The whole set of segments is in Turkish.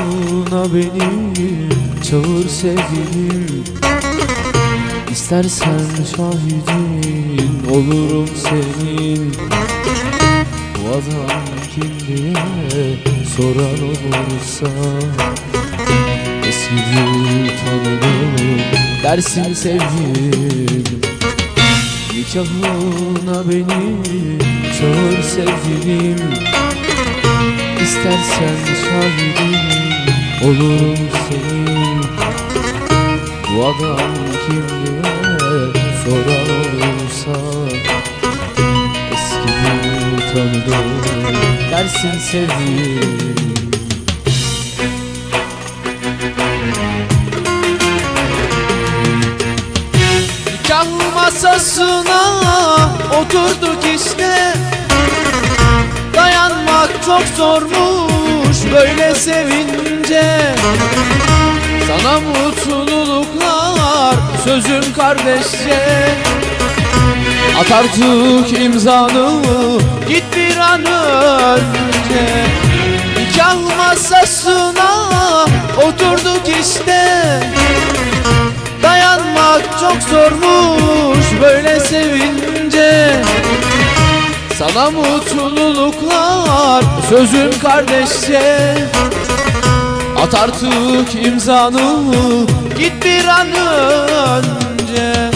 Yanına beni çağır sevgilim. İstersen şahidin olurum senin. Bu adam kim diye soran olursa Eski gün tanırım dersin sevgilim. Nikahına beni çağır sevgilim. İstersen şahidim olurum senin Bu adam kim diye soran olursa Eski bir tanıdım dersin sevgilim Nikah masasına oturduk işte. Dayanmak çok zormuş böyle sevince Sana mutluluklar sözüm kardeşçe. At artık imzanı git bir an önce. Nikah masasına oturduk işte. Dayanmak çok zormuş böyle sevince. Sana mutluluklar sözüm kardeşçe At artık imzanı git bir an önce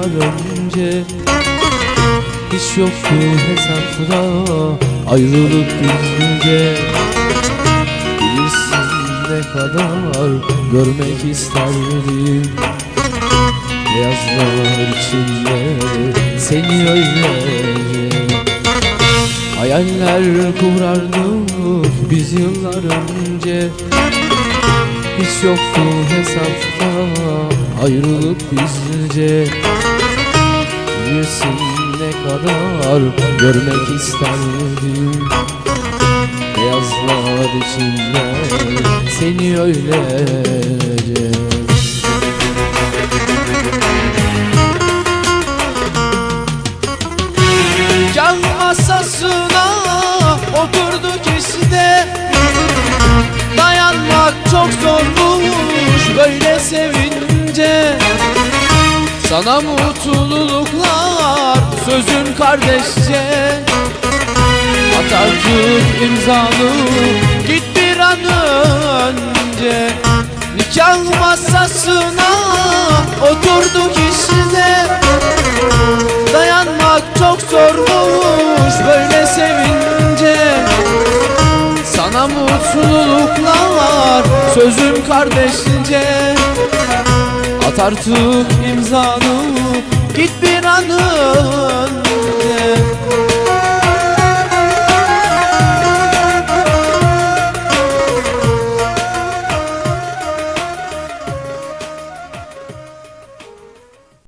yıllar önce Hiç yoktu hesapta ayrılık bizde Bilirsin ne kadar görmek isterdim. Beyazlar içinde seni öylece Hayaller kurardık biz yıllar önce. Hiç yoktu hesapta ayrılık bizce Bilirsin ne kadar görmek isterdim. Beyazlar içinde seni öylece. Can masasına oturduk işte Dayanmak çok zormuş böyle sevince Sana mutluluklar sözün kardeşçe. At artık imzanı git bir an önce. Nikah masasına oturduk işte Dayanmak çok zormuş böyle sevince. Sana mutluluklar sözüm kardeşince At artık imzanı git bir an önce